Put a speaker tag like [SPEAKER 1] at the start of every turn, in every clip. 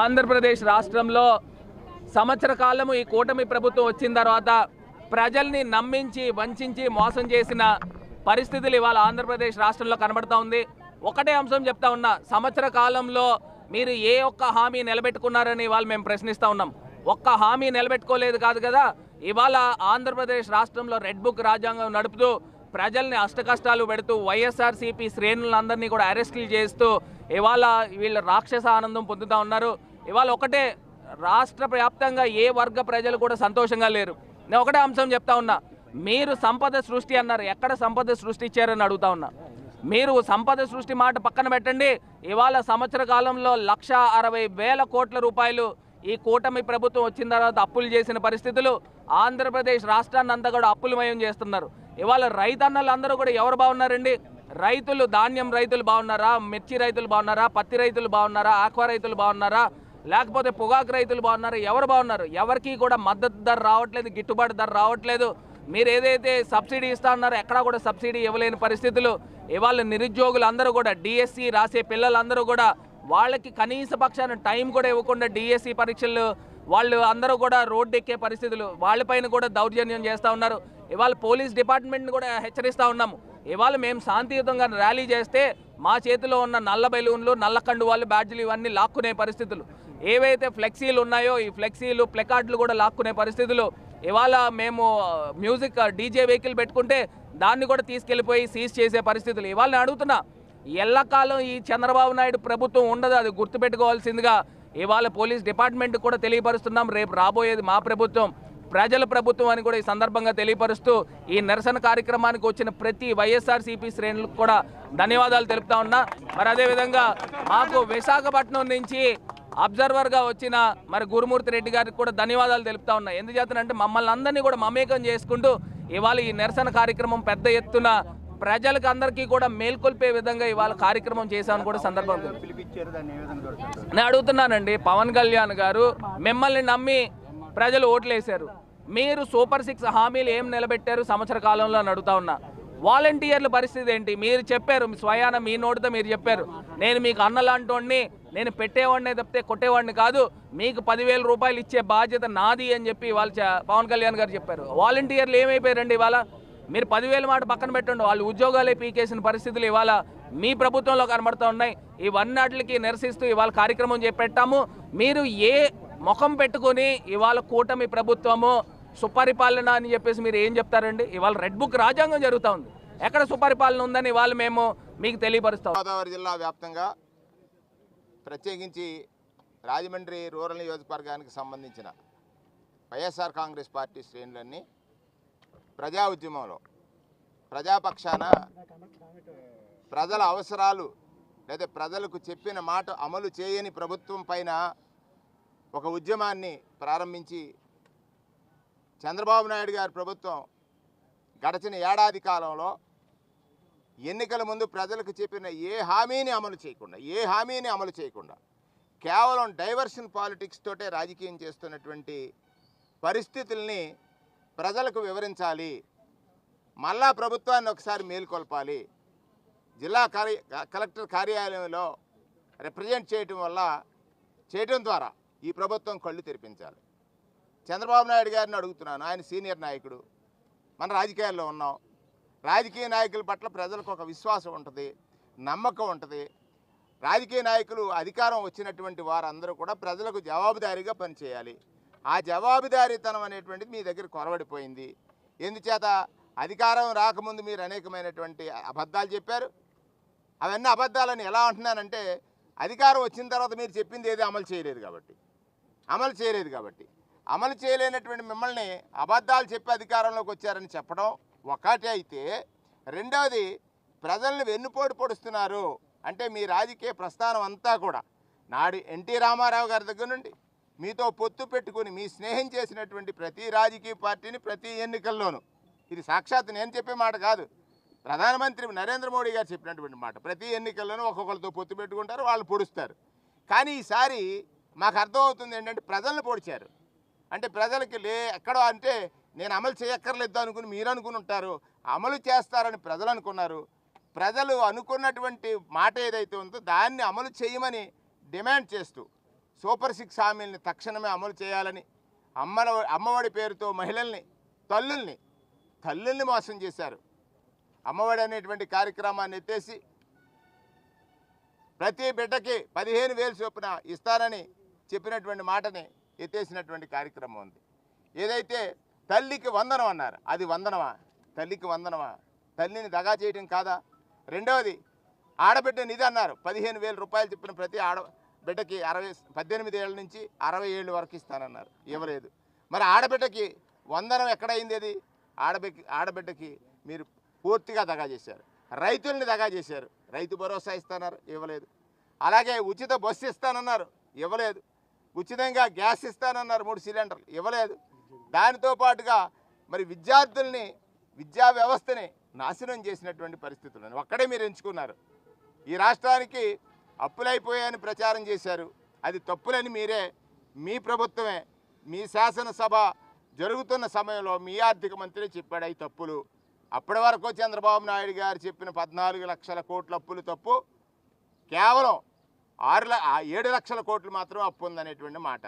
[SPEAKER 1] ఆంధ్రప్రదేశ్ రాష్ట్రంలో సంవత్సర కాలము ఈ కూటమి ప్రభుత్వం వచ్చిన తర్వాత ప్రజల్ని నమ్మించి వంచించి మోసం చేసిన పరిస్థితులు ఇవాళ ఆంధ్రప్రదేశ్ రాష్ట్రంలో కనబడతా ఉంది. ఒకటే అంశం చెప్తా ఉన్నా సంవత్సర కాలంలో మీరు ఏ ఒక్క హామీ నిలబెట్టుకున్నారని ఇవాళ మేము ప్రశ్నిస్తూ ఉన్నాం. ఒక్క హామీ నిలబెట్టుకోలేదు కాదు కదా ఇవాళ ఆంధ్రప్రదేశ్ రాష్ట్రంలో రెడ్ బుక్ రాజ్యాంగం నడుపుతూ ప్రజల్ని అష్టకష్టాలు పెడుతూ వైఎస్ఆర్సీపీ శ్రేణులందరినీ కూడా అరెస్టులు చేస్తూ ఇవాళ వీళ్ళు రాక్షస ఆనందం పొందుతూ ఉన్నారు. ఇవాళ ఒకటే రాష్ట్ర వ్యాప్తంగా ఏ వర్గ ప్రజలు కూడా సంతోషంగా లేరు. నేను ఒకటే అంశం చెప్తా ఉన్నా. మీరు సంపద సృష్టి అన్నారు. ఎక్కడ సంపద సృష్టించారని అడుగుతా ఉన్నా. మీరు సంపద సృష్టి మాట పక్కన పెట్టండి. ఇవాళ సంవత్సర కాలంలో లక్ష అరవై వేల కోట్ల రూపాయలు ఈ కూటమి ప్రభుత్వం వచ్చిన తర్వాత అప్పులు చేసిన పరిస్థితులు ఆంధ్రప్రదేశ్ రాష్ట్రాన్ని అంతా కూడా అప్పులమయం చేస్తున్నారు. ఇవాళ రైతన్నలు అందరూ కూడా ఎవరు బాగున్నారండి? రైతులు ధాన్యం రైతులు బాగున్నారా? మిర్చి రైతులు బాగున్నారా? పత్తి రైతులు బాగున్నారా? ఆక్వా రైతులు బాగున్నారా? లేకపోతే పొగాకు రైతులు బాగున్నారు? ఎవరు బాగున్నారు? ఎవరికి కూడా మద్దతు ధర రావట్లేదు గిట్టుబాటు ధర రావట్లేదు. మీరు ఏదైతే సబ్సిడీ ఇస్తా ఉన్నారో ఎక్కడా కూడా సబ్సిడీ ఇవ్వలేని పరిస్థితులు. ఇవాళ నిరుద్యోగులు అందరూ కూడా డిఎస్సి రాసే పిల్లలందరూ కూడా వాళ్ళకి కనీస పక్షాన టైం కూడా ఇవ్వకుండా డిఎస్సి పరీక్షలు వాళ్ళు అందరూ కూడా రోడ్డు ఎక్కే పరిస్థితులు వాళ్ళపైన కూడా దౌర్జన్యం చేస్తూ ఉన్నారు. ఇవాళ పోలీస్ డిపార్ట్మెంట్ని కూడా హెచ్చరిస్తూ ఉన్నాము. ఇవాళ మేము శాంతియుతంగా ర్యాలీ చేస్తే మా చేతిలో ఉన్న నల్ల బెలూన్లు నల్ల కండువాళ్ళు బ్యాడ్జీలు ఇవన్నీ లాక్కునే పరిస్థితులు. ఏవైతే ఫ్లెక్సీలు ఉన్నాయో ఈ ఫ్లెక్సీలు ప్లెకార్డులు కూడా లాక్కునే పరిస్థితులు. ఇవాళ మేము మ్యూజిక్ డీజే వెహికల్ పెట్టుకుంటే దాన్ని కూడా తీసుకెళ్ళిపోయి సీజ్ చేసే పరిస్థితులు. ఇవాళ నేను అడుగుతున్నా ఎల్లకాలం ఈ చంద్రబాబు నాయుడు ప్రభుత్వం ఉండదు అది గుర్తుపెట్టుకోవాల్సిందిగా ఇవాళ పోలీస్ డిపార్ట్మెంట్ కూడా తెలియపరుస్తున్నాం. రేపు రాబోయేది మా ప్రభుత్వం. ప్రజల ప్రభుత్వం అని కూడా ఈ సందర్భంగా తెలియపరుస్తూ ఈ నిరసన కార్యక్రమానికి వచ్చిన ప్రతి వైఎస్ఆర్సీపీ శ్రేణులకు కూడా ధన్యవాదాలు తెలుపుతా ఉన్నా. మరి అదేవిధంగా మాకు విశాఖపట్నం నుంచి అబ్జర్వర్గా వచ్చిన మరి గురుమూర్తి రెడ్డి గారికి కూడా ధన్యవాదాలు తెలుపుతా ఉన్నా. ఎందుచేతనంటే మమ్మల్ని అందరినీ కూడా మమేకం చేసుకుంటూ ఇవాళ ఈ నిరసన కార్యక్రమం పెద్ద ఎత్తున ప్రజలకు అందరికీ కూడా మేల్కొల్పే విధంగా ఇవాళ కార్యక్రమం చేశామని కూడా సందర్భం. నేను అడుగుతున్నానండి పవన్ కళ్యాణ్ గారు మిమ్మల్ని నమ్మి ప్రజలు ఓట్లేశారు. మీరు సూపర్ సిక్స్ హామీలు ఏం నిలబెట్టారు సంవత్సర కాలంలో అని అడుగుతా ఉన్నా. వాలంటీర్ల పరిస్థితి ఏంటి? మీరు చెప్పారు స్వయాన మీ నోటితో మీరు చెప్పారు. నేను మీకు అన్నలాంటోడిని నేను పెట్టేవాడిని తప్పితే కొట్టేవాడిని కాదు. మీకు పదివేల రూపాయలు ఇచ్చే బాధ్యత నాది అని చెప్పి వాళ్ళు పవన్ కళ్యాణ్ గారు చెప్పారు. వాలంటీర్లు ఏమైపోయారండి ఇవాళ? మీరు పదివేల మాట పక్కన పెట్టండి. వాళ్ళు ఉద్యోగాలే పీకేసిన పరిస్థితులు ఇవాళ మీ ప్రభుత్వంలో కనబడుతూ ఉన్నాయి. ఇవన్నిటికి నిరసిస్తూ ఇవాళ కార్యక్రమం చేపెట్టాము. మీరు ఏ ముఖం పెట్టుకొని ఇవాళ కూటమి ప్రభుత్వము సుపరిపాలన అని చెప్పేసి మీరు ఏం చెప్తారండి? ఇవాళ రెడ్ బుక్ రాజ్యాంగం జరుగుతూ ఉంది. ఎక్కడ సుపరిపాలన ఉందని ఇవాళ మేము మీకు తెలియపరుస్తాం.
[SPEAKER 2] గోదావరి జిల్లా వ్యాప్తంగా ప్రత్యేకించి రాజమండ్రి రూరల్ నియోజకవర్గానికి సంబంధించిన వైఎస్ఆర్ కాంగ్రెస్ పార్టీ శ్రేణులన్నీ ప్రజా ఉద్యమంలో ప్రజాపక్షాన ప్రజల అవసరాలు లేదా ప్రజలకు చెప్పిన మాట అమలు చేయని ప్రభుత్వం పైన ఒక ఉద్యమాన్ని ప్రారంభించి చంద్రబాబు నాయుడు గారి ప్రభుత్వం గడచిన ఏడాది కాలంలో ఎన్నికల ముందు ప్రజలకు చెప్పిన ఏ హామీని అమలు చేయకుండా ఏ హామీని అమలు చేయకుండా కేవలం డైవర్షన్ పాలిటిక్స్ తోటే రాజకీయం చేస్తున్నటువంటి పరిస్థితుల్ని ప్రజలకు వివరించాలి మళ్ళా ప్రభుత్వాన్ని ఒకసారి మేల్కొల్పాలి జిల్లా కార్య కలెక్టర్ కార్యాలయంలో రిప్రజెంట్ చేయటం వల్ల చేయటం ద్వారా ఈ ప్రభుత్వం కళ్ళు తెరిపించాలి. చంద్రబాబు నాయుడు గారిని అడుగుతున్నాను. ఆయన సీనియర్ నాయకుడు. మన రాజకీయాల్లో ఉన్నాం. రాజకీయ నాయకుల పట్ల ప్రజలకు ఒక విశ్వాసం ఉంటుంది నమ్మకం ఉంటుంది. రాజకీయ నాయకులు అధికారం వచ్చినటువంటి వారందరూ కూడా ప్రజలకు జవాబుదారీగా పనిచేయాలి. ఆ జవాబుదారీతనం అనేటువంటిది మీ దగ్గర కొరవడిపోయింది. ఎందుచేత అధికారం రాకముందు మీరు అనేకమైనటువంటి అబద్ధాలు చెప్పారు. అవన్నీ అబద్ధాలని ఎలా అంటున్నానంటే అధికారం వచ్చిన తర్వాత మీరు చెప్పింది ఏది అమలు చేయలేదు కాబట్టి. అమలు చేయలేదు కాబట్టి. అమలు చేయలేనటువంటి మిమ్మల్ని అబద్ధాలు చెప్పి అధికారంలోకి వచ్చారని చెప్పడం ఒకటే అయితే రెండవది ప్రజల్ని వెన్నుపోటు పొడుస్తున్నారు. అంటే మీ రాజకీయ ప్రస్థానం అంతా కూడా. నాడు ఎన్టీ రామారావు గారి దగ్గర నుండి మీతో పొత్తు పెట్టుకుని మీ స్నేహం చేసినటువంటి ప్రతి రాజకీయ పార్టీని ప్రతి ఎన్నికల్లోనూ. ఇది సాక్షాత్ నేను చెప్పే మాట కాదు. ప్రధానమంత్రి నరేంద్ర మోడీ గారు చెప్పినటువంటి మాట. ప్రతి ఎన్నికల్లోనూ ఒక్కొక్కరితో పొత్తు పెట్టుకుంటారు వాళ్ళు పొడుస్తారు. కానీ ఈసారి మాకు అర్థమవుతుంది ఏంటంటే ప్రజలను పొడిచారు. అంటే ప్రజలకి లే ఎక్కడో అంటే నేను అమలు చేయక్కర్లేదు అనుకుని మీరు అనుకుని ఉంటారు అమలు చేస్తారని ప్రజలు అనుకున్నారు. ప్రజలు అనుకున్నటువంటి మాట ఏదైతే ఉందో దాన్ని అమలు చేయమని డిమాండ్ చేస్తూ సూపర్ సిక్స్ హామీలని తక్షణమే అమలు చేయాలని అమ్మల అమ్మఒడి పేరుతో మహిళల్ని తల్లుల్ని తల్లుల్ని మోసం చేశారు. అమ్మఒడి అనేటువంటి కార్యక్రమాన్ని ఎత్తేసి ప్రతి బిడ్డకి పదిహేను వేలు చొప్పున ఇస్తారని చెప్పినటువంటి మాటని ఎత్తేసినటువంటి కార్యక్రమం ఉంది. ఏదైతే తల్లికి వందనం అన్నారు అది వందనమా? తల్లికి వందనమా? తల్లిని దగా చేయడం కాదా? రెండవది ఆడబిడ్డ నిధి అన్నారు పదిహేను వేల రూపాయలు చెప్పిన ప్రతి ఆడ బిడ్డకి అరవై పద్దెనిమిది ఏళ్ళ నుంచి అరవై ఏళ్ళు వరకు ఇస్తానన్నారు. ఇవ్వలేదు. మరి ఆడబిడ్డకి వందనం ఎక్కడైంది అది? ఆడబిడ్డ ఆడబిడ్డకి మీరు పూర్తిగా దగా చేశారు. రైతుల్ని దగా చేశారు. రైతు భరోసా ఇస్తాన్నారు ఇవ్వలేదు. అలాగే ఉచిత బస్సు ఇస్తానన్నారు ఇవ్వలేదు. ఉచితంగా గ్యాస్ ఇస్తానన్నారు మూడు సిలిండర్లు. ఇవ్వలేదు. దానితో పాటుగా మరి విద్యార్థుల్ని విద్యా వ్యవస్థని నాశనం చేసినటువంటి పరిస్థితులు ఒక్కడే మీరు ఎంచుకున్నారు. ఈ రాష్ట్రానికి అప్పులైపోయాయని ప్రచారం చేశారు. అది తప్పులని మీరే మీ ప్రభుత్వమే మీ శాసనసభ జరుగుతున్న సమయంలో మీ ఆర్థిక మంత్రి చెప్పాడు అవి తప్పులు. అప్పటి వరకు చంద్రబాబు నాయుడు గారు చెప్పిన పద్నాలుగు లక్షల కోట్ల అప్పులు తప్పు. కేవలం ఆరు ఏడు లక్షల కోట్లు మాత్రం అప్పు ఉందనేటువంటి మాట.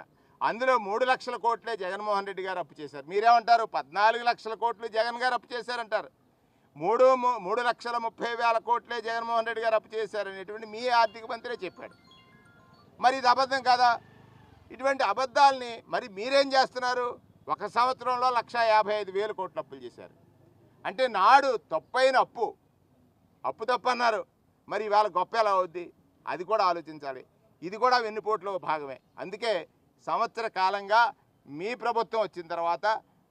[SPEAKER 2] అందులో మూడు లక్షల కోట్లే జగన్మోహన్ రెడ్డి గారు అప్పు చేశారు. మీరేమంటారు? పద్నాలుగు లక్షల కోట్లు జగన్ గారు అప్పు చేశారంటారు. మూడు మూడు లక్షల ముప్పై వేల కోట్లే జగన్మోహన్ రెడ్డి గారు అప్పు చేశారనేటువంటి మీ ఆర్థిక మంత్రే చెప్పాడు. మరి ఇది అబద్ధం కదా? ఇటువంటి అబద్ధాలని మరి మీరేం చేస్తున్నారు? ఒక సంవత్సరంలో లక్ష యాభై ఐదు వేల కోట్ల అప్పులు చేశారు. అంటే నాడు తప్పైన అప్పు. అప్పు తప్పన్నారు. మరి ఇవాళ గొప్ప ఎలా అవుద్ది? అది కూడా ఆలోచించాలి. ఇది కూడా వెన్నుపోట్లో భాగమే. అందుకే సంవత్సర కాలంగా మీ ప్రభుత్వం వచ్చిన తర్వాత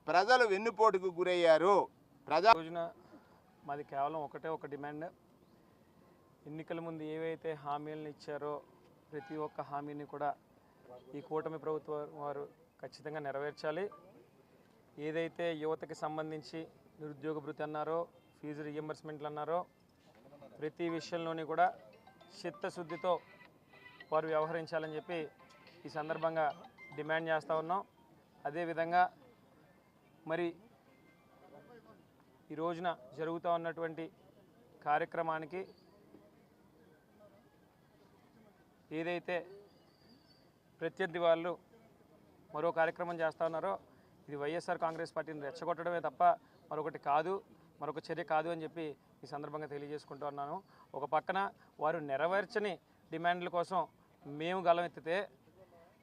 [SPEAKER 2] ప్రజలు వెన్నుపోటుకు గురయ్యారు. ప్రజా
[SPEAKER 3] రోజున మాది కేవలం ఒకటే ఒక డిమాండ్. ఎన్నికల ముందు ఏవైతే హామీలను ఇచ్చారో ప్రతి ఒక్క హామీని కూడా ఈ కూటమి ప్రభుత్వం వారు ఖచ్చితంగా నెరవేర్చాలి. ఏదైతే యువతకి సంబంధించి నిరుద్యోగ భృతి అన్నారో ఫీజు రియంబర్స్మెంట్లు అన్నారో ప్రతి విషయంలోని కూడా చిత్తశుద్ధితో వారు వ్యవహరించాలని చెప్పి ఈ సందర్భంగా డిమాండ్ చేస్తూ ఉన్నాం. అదేవిధంగా మరి ఈ రోజున జరుగుతూ ఉన్నటువంటి కార్యక్రమానికి ఏదైతే ప్రత్యర్థి వాళ్ళు మరో కార్యక్రమం చేస్తూ ఉన్నారో ఇది వైఎస్ఆర్ కాంగ్రెస్ పార్టీని రెచ్చగొట్టడమే తప్ప మరొకటి కాదు మరొక చర్య కాదు అని చెప్పి ఈ సందర్భంగా తెలియజేసుకుంటూ ఉన్నాను. ఒక పక్కన వారు నెరవేర్చని డిమాండ్ల కోసం మేము గలమెత్తితే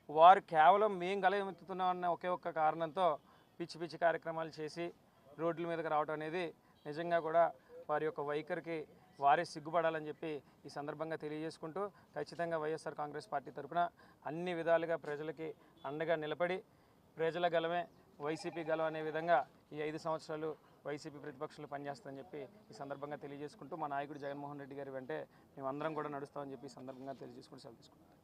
[SPEAKER 3] వారు కేవలం మేము గలమెత్తుతున్నాం అన్న ఒకే ఒక్క కారణంతో పిచ్చి పిచ్చి కార్యక్రమాలు చేసి రోడ్ల మీదకి రావడం అనేది నిజంగా కూడా వారి యొక్క వైఖరికి వారే సిగ్గుపడాలని చెప్పి ఈ సందర్భంగా తెలియజేసుకుంటూ ఖచ్చితంగా వైఎస్ఆర్ కాంగ్రెస్ పార్టీ తరపున అన్ని విధాలుగా ప్రజలకి అండగా నిలబడి ప్రజల గలమే వైసీపీ గలం అనే విధంగా ఈ ఐదు సంవత్సరాలు వైసీపీ ప్రతిపక్షాలు పనిచేస్తామని చెప్పి ఈ సందర్భంగా తెలియజేసుకుంటూ మా నాయకుడు జగన్మోహన్ రెడ్డి గారి వెంటే మేమందరం కూడా నడుస్తామని చెప్పి ఈ సందర్భంగా తెలియజేసుకుంటూ సెలవు తీసుకుంటాం